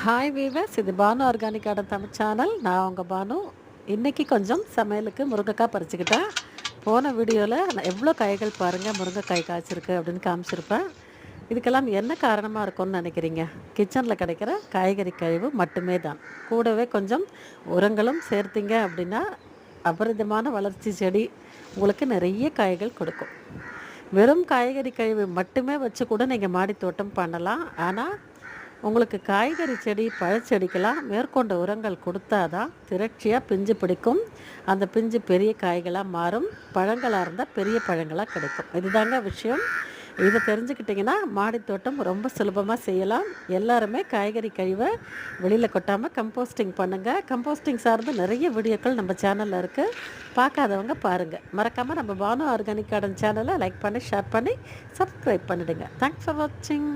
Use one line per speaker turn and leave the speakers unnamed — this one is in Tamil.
ஹாய் வீவர்ஸ் இது பானு ஆர்கானிக்கான தமிழ் சேனல் நான் உங்கள் பானு. இன்றைக்கி கொஞ்சம் சமையலுக்கு முருங்கைக்காய் பறிச்சுக்கிட்டேன். போன வீடியோவில் நான் எவ்வளோ காய்கள் பாருங்கள் முருங்கைக்காய் காய்ச்சிருக்கு அப்படின்னு காமிச்சிருப்பேன். இதுக்கெல்லாம் என்ன காரணமாக இருக்கும்னு நினைக்கிறீங்க? கிச்சனில் கிடைக்கிற காய்கறி கழிவு மட்டுமே தான். கூடவே கொஞ்சம் உரங்களும் சேர்த்திங்க அப்படின்னா அபரிதமான வளர்ச்சி செடி உங்களுக்கு நிறைய காய்கள் கொடுக்கும். வெறும் காய்கறி கழிவு மட்டுமே வச்சு கூட நீங்கள் மாடி தோட்டம் பண்ணலாம். ஆனால் உங்களுக்கு காய்கறி செடி பழச்செடிக்கெல்லாம் மேற்கொண்ட உரங்கள் கொடுத்தாதான் திரட்சியாக பிஞ்சு பிடிக்கும். அந்த பிஞ்சு பெரிய காய்களாக மாறும். பழங்களாக இருந்தால் பெரிய பழங்களாக கிடைக்கும். இதுதாங்க விஷயம். இதை தெரிஞ்சுக்கிட்டிங்கன்னா மாடித்தோட்டம் ரொம்ப சுலபமாக செய்யலாம். எல்லாருமே காய்கறி கழிவை வெளியில் கொட்டாமல் கம்போஸ்டிங் பண்ணுங்கள் கம்போஸ்டிங் சார்ந்து நிறைய வீடியோக்கள் நம்ம சேனலில் இருக்குது பார்க்காதவங்க பாருங்கள் மறக்காமல் நம்ம பானு ஆர்கானிக் கார்டன் சேனலை லைக் பண்ணி ஷேர் பண்ணி சப்ஸ்கிரைப் பண்ணிவிடுங்க தேங்க்ஸ் ஃபார் வாட்சிங்